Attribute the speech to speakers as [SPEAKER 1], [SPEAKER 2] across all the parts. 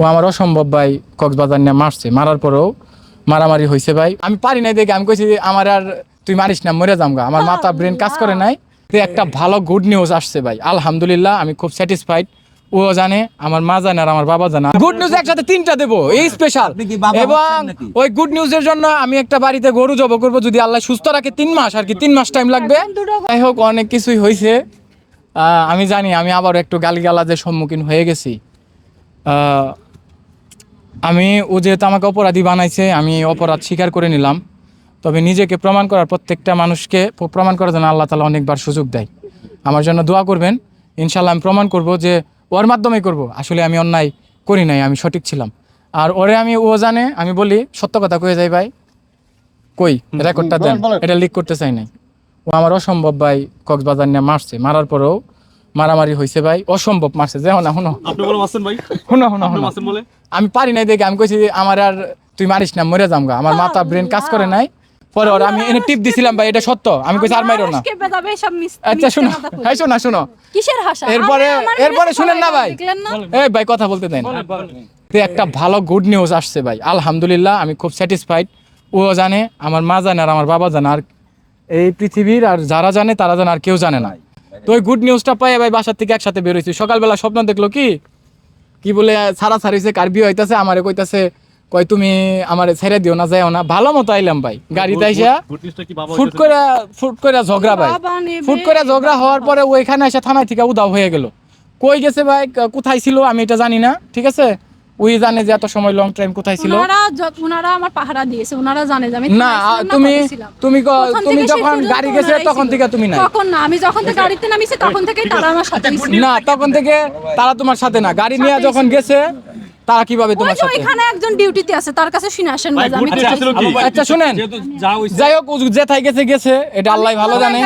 [SPEAKER 1] ও আমার অসম্ভব ভাই কক্সবাজার নিয়ে মারছে। মারার পরেও মারামারি হয়েছে ভাই। আমি পারি নাই দেখে আমি কইছি যে আমার আর তুই মারিস না মরে যামগা। আমার মাথা ব্রেন কাজ করে নাই। তো একটা ভালো গুড নিউজ আসছে ভাই। আলহামদুলিল্লাহ আমি খুব স্যাটিসফাইড ও জানে আমার মা জানে আর আমার বাবা জানে। গুড নিউজ একসাথে তিনটা দেবো এই স্পেশাল
[SPEAKER 2] আপনি
[SPEAKER 1] এবং ওই গুড নিউজের জন্য আমি একটা বাড়িতে গরু জব করব যদি আল্লাহ সুস্থ রাখে তিন মাস আর কি তিন মাস টাইম লাগবে। যাই হোক অনেক কিছুই হয়েছে আহ, আমি জানি আমি আবার একটু গালিগালাজের সম্মুখীন হয়ে গেছি। আহ, আমি ও যেহেতু আমাকে অপরাধী বানাইছে আমি অপরাধ স্বীকার করে নিলাম। তবে নিজেকে প্রমাণ করার প্রত্যেকটা মানুষকে প্রমাণ করার জন্য আল্লাহ তালা অনেকবার সুযোগ দেয়। আমার জন্য দোয়া করবেন। ইনশাল্লাহ আমি প্রমাণ করব যে ওর মাধ্যমেই করব। আসলে আমি অন্যায় করি নাই আমি সঠিক ছিলাম। আর ওরে আমি ও জানে আমি বলি সত্য কথা কয়ে যাই ভাই। কই? রেকর্ডটা দেন। এটা লিক করতে চাই নাই। ও আমার অসম্ভব ভাই কক্সবাজার নিয়ে মারছে। মারার পরেও মারামারি হয়েছে ভাই অসম্ভব মারছে যে না শুনো
[SPEAKER 3] আপনি বলে মারছেন ভাই।
[SPEAKER 1] শুনো শুনো
[SPEAKER 3] আপনি
[SPEAKER 1] শুনো
[SPEAKER 3] মারছেন বলে?
[SPEAKER 1] আমি পারি নাই দেখে আমি কইছি আমার আর তুই মারিস না মরে যামগা। আমার মাথা ব্রেন কাজ করে নাই। পরে ওরা আমি এনে টিপ দিছিলাম ভাই এটা সত্য। আমি কইছি আর মাইরো না। আচ্ছা শুনো। হ্যাঁ শোনা শুনো।
[SPEAKER 4] কিসের হাসা?
[SPEAKER 1] এরপরে এরপরে শুনেন না ভাই। এই ভাই কথা বলতে দেন। তো একটা ভালো গুড নিউজ আসছে ভাই। আলহামদুলিল্লাহ আমি খুব স্যাটিসফাইড ও জানে আমার মা জানে আর আমার বাবা জানে। আর এই পৃথিবীর আর যারা জানে তারা জানে আর কেউ জানে না। তো ওই গুড নিউজটা পাই ভাই বাসার থেকে একসাথে বের বেরোইছি সকালবেলা স্বপ্ন দেখল কি? কি বলে সারা সারিছে কার বিয়ে হইতাছে? আমারে কইতাছে কয় তুমি আমারে ছেড়ে দিও না যাইও না। ভালো মতো আইলাম ভাই গাড়িতে আইসা। ফুট করে ফুট করে ঝগড়া ভাই। ফুট করে ঝগড়া হওয়ার পরে ওইখানে এসে থানায় থেকে উদাও হয়ে গেল। কই গেছে ভাই কোথায় ছিল আমি এটা জানি না ঠিক আছে? ওই জানে যে এত সময় লং টাইম কোথায় ছিল।
[SPEAKER 4] ওনারা ওনারা আমার পাহারা দিয়েছে ওনারা জানে যে আমি
[SPEAKER 1] না
[SPEAKER 4] না,
[SPEAKER 1] তুমি তুমি তুমি যখন গাড়ি গেছে তখন থেকে তুমি নাই।
[SPEAKER 4] তখন না আমি যখন থেকে গাড়িতে নামিছি তখন থেকেই তারা আমার সাথে
[SPEAKER 1] না তখন থেকে তারা তোমার সাথে না। গাড়ি নিয়ে যখন গেছে তারা কীভাবে তোমার সাথে?
[SPEAKER 4] ওইখানে একজন ডিউটিতে আছে তার কাছে শুনে আসেন
[SPEAKER 3] ভাই
[SPEAKER 4] আমি ছিলাম।
[SPEAKER 1] আচ্ছা শুনেন।
[SPEAKER 3] যা
[SPEAKER 1] যাই হোক ও যেথায় গেছে গেছে এটা আল্লাহ ভালো জানে।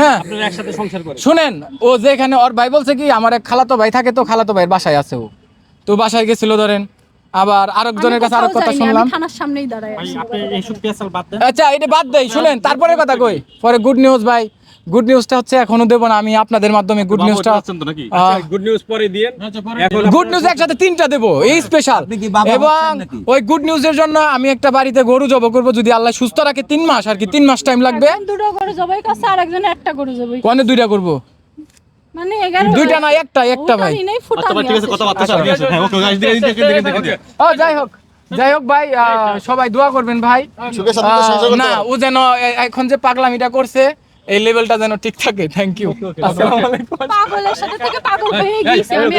[SPEAKER 1] হ্যাঁ।
[SPEAKER 3] আপনারা একসাথে সংসার করে
[SPEAKER 1] শুনেন ও যেখানে ওর ভাই বলছে কি আমার এক খালাতো ভাই থাকে তো খালাতো ভাইয়ের বাসায় আছে ও। তো বাসায় গেছিল ধরেন। আবার আরেকজনের কাছে আরেক কথা শুনলাম।
[SPEAKER 4] থানার সামনেই দাঁড়ায়
[SPEAKER 1] আচ্ছা এটা বাদ দেই শুনেন তারপরে কথা কই। পরে গুড নিউজ ভাই। গুড নিউজটা হচ্ছে এখনও দেবো না আমি আপনাদের মাধ্যমে গুড নিউজটা
[SPEAKER 3] আছেন তো নাকি?
[SPEAKER 5] গুড নিউজ পরে দিয়েন। এখন
[SPEAKER 1] গুড নিউজ একসাথে তিনটা দেবো এই স্পেশাল
[SPEAKER 2] বাবা
[SPEAKER 1] এবং ওই গুড নিউজের জন্য আমি একটা বাড়িতে গরু জব করব যদি আল্লাহ সুস্থ রাখে তিন মাস আর কি তিন মাস টাইম লাগবে।
[SPEAKER 4] দুটো গরু জবাই করছে আর একজন একটা গরু জবাই
[SPEAKER 1] কনে দুইটা করব?
[SPEAKER 4] মানে এগারো
[SPEAKER 1] দুইটা না একটা একটা ভাই।
[SPEAKER 4] ফুটা
[SPEAKER 3] আচ্ছা ঠিক আছে ঠিক হ্যাঁ ওকে গাইস দিয়ে
[SPEAKER 1] ও যাই হোক যাই হোক ভাই আহ, সবাই দোয়া করবেন ভাই। না ও যেন এখন যে পাগলামিটা করছে এই লেভেলটা যেন ঠিক থাকে। থ্যাংক ইউ আসসালামু আলাইকুম
[SPEAKER 4] পাগলের সাথে থেকে পাগল হয়ে গিয়েছে আমি